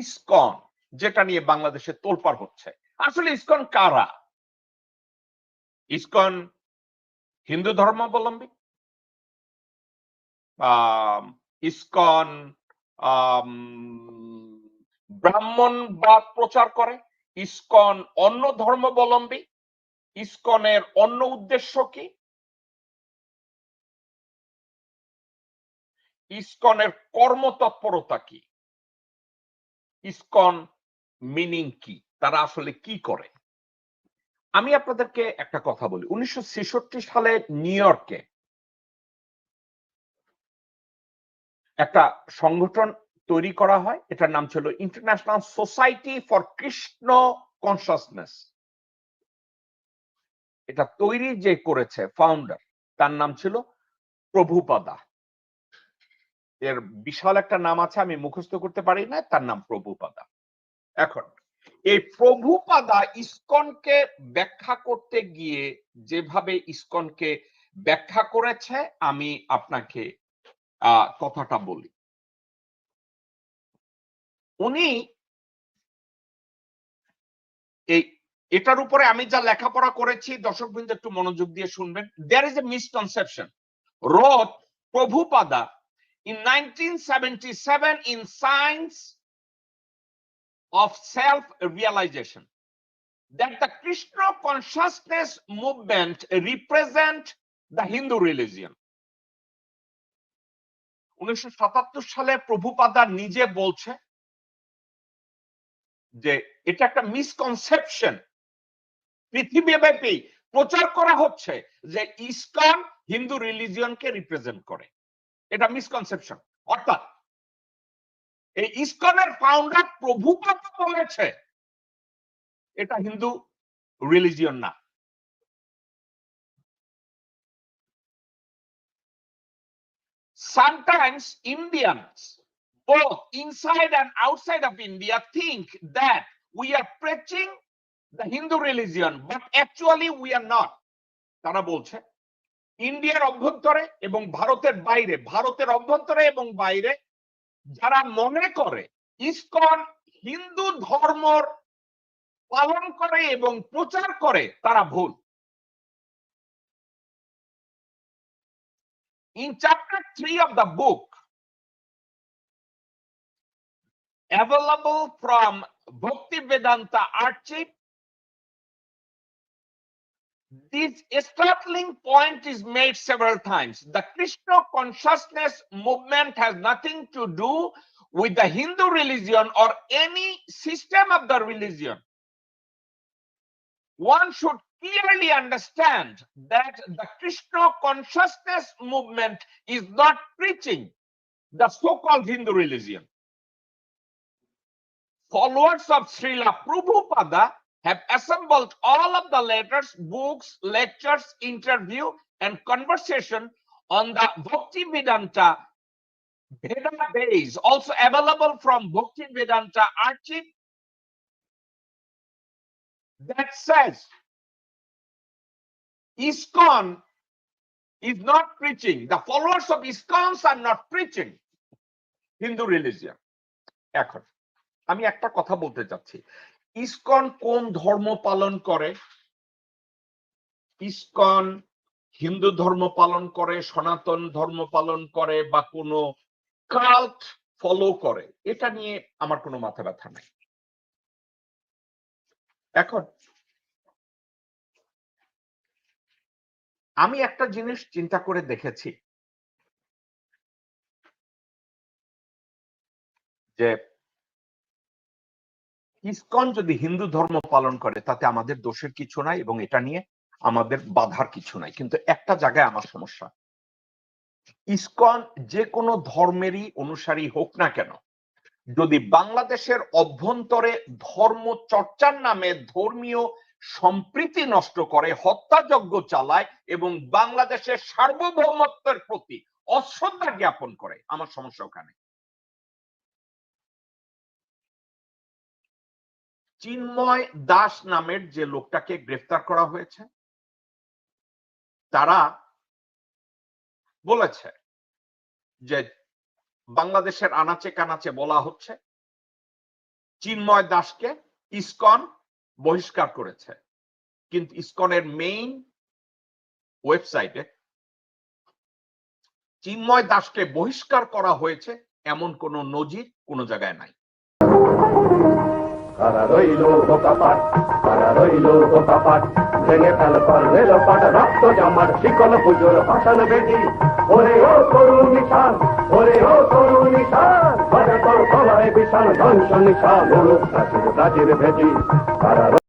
ISKCON, যেটা নিয়ে বাংলাদেশে তোলপাড় হচ্ছে। আসলে ইসকন কারা? ইসকন হিন্দু ধর্মাবলম্বী? ইসকন ব্রাহ্মণ বা প্রচার করে। ইসকন অন্য ধর্মাবলম্বী? ইসকনের অন্য উদ্দেশ্য কি? ইসকনের কর্মতৎপরতা কি? ইসকন মিনিং কি? তারা আসলে কি করে? আমি আপনাদেরকে একটা কথা বলি। উনিশশো সালে নিউ ইয়র্কে একটা সংগঠন তৈরি করা হয়। এটার নাম ছিল International Society for Krishna Consciousness. এটা তৈরি যে করেছে, ফাউন্ডার, তার নাম ছিল প্রভুপাদা। এর বিশাল একটা নাম আছে, আমি মুখস্থ করতে পারি না, তার নাম প্রভুপাদা। এখন, এই প্রভুপাদা ইসকনকে ব্যাখ্যা করতে গিয়ে যেভাবে ইসকনকে ব্যাখ্যা করেছে, আমি আপনাকে কথাটা বলি। উনি এই, এটার উপরে আমি যা লেখাপড়া করেছি দর্শক বৃন্দ একটু মনোযোগ দিয়ে শুনবেন। দেয়ার ইজ এ মিসকনসেপশন রথ Prabhupada in 1977 in Science of Self-Realization that the Krishna consciousness movement represent the Hindu religion. উনিশশো সাতাত্তর সালে প্রভুপাদা নিজে বলছে যে এটা একটা মিসকনসেপশন পৃথিবীব্যাপী প্রচার করা হচ্ছে যে ইসকন হিন্দু রিলিজিয়নকে রিপ্রেজেন্ট করে মিসকনসেপশন অর্থাৎ এই ইসকনের ফাউন্ডার প্রভুপাদ বলেছে এটা হিন্দু রিলিজিয়ন না sometimes Indians, both inside and outside of India, think that we are preaching the Hindu religion, but actually we are not. তারা বলছে ইন্ডিয়ার অভ্যন্তরে এবং ভারতের বাইরে, ভারতের অভ্যন্তরে এবং বাইরে যারা মনে করে ইসকন হিন্দু ধর্মর পালন করে এবং প্রচার করে, তারা ভুল। In chapter 3 of the book, available from Bhakti Vedanta Archive this startling point is made several times. The Krishna consciousness movement has nothing to do with the Hindu religion or any system of the religion. One should clearly understand that the Krishna consciousness movement is not preaching the so-called Hindu religion. Followers of Srila Prabhupada have assembled all of the letters, books, lectures, interview, and conversation on the Bhakti Vedanta Veda base, also available from Bhakti Vedanta Archive, that says ISKCON is not preaching, the followers of ISKCONs are not preaching Hindu religion. এখন আমি একটা কথা বলতে চাচ্ছি ISKCON কোন ধর্ম পালন করে? ইসকন হিন্দু ধর্ম পালন করে, সনাতন ধর্ম পালন করে বা কোনো কাল্ট ফলো করে? এটা নিয়ে আমার কোনো মাথা ব্যথা নাই। এখন আমি একটা জিনিস চিন্তা করে দেখেছি যে ইসকন যদি হিন্দু ধর্ম পালন করে, তাতে আমাদের দোষের কিছু নাই এবং এটা নিয়ে আমাদের বাধার কিছু নাই। কিন্তু একটা জায়গায় আমার সমস্যা। ইসকন যে কোনো ধর্মেরই অনুসারী হোক না কেন, যদি বাংলাদেশের অভ্যন্তরে ধর্ম চর্চার নামে ধর্মীয় সম্প্রীতি নষ্ট করে, হত্যাযজ্ঞ চালায় এবং বাংলাদেশের সার্বভৌমত্বের প্রতি অশ্রদ্ধা জ্ঞাপন করে, আমার সমস্যা ওখানে। চিন্ময় দাস নামের যে লোকটাকে গ্রেফতার করা হয়েছে, তারা বলেছে যে বাংলাদেশের আনাচে কানাচে বলা হচ্ছে চিন্ময় দাসকে ইসকন বহিষ্কার করেছে। কিন্তু ইসকনের মেইন ওয়েবসাইটে চিন্ময় দাসকে বহিষ্কার করা হয়েছে এমন কোন নজির কোনো জায়গায় নাই। কারা রইল বোকাপাট কারা রইল বোকাপাট ভেঙে ফেল পার রেল পাট রক্ত জমাট, শিকল পুজোর ভাষণ বেদি ওরে ও তরুণ নিশান, ওরে ও তরুণ নিশান বাজে তোর গলায় বিশাল ধ্বংস নিশান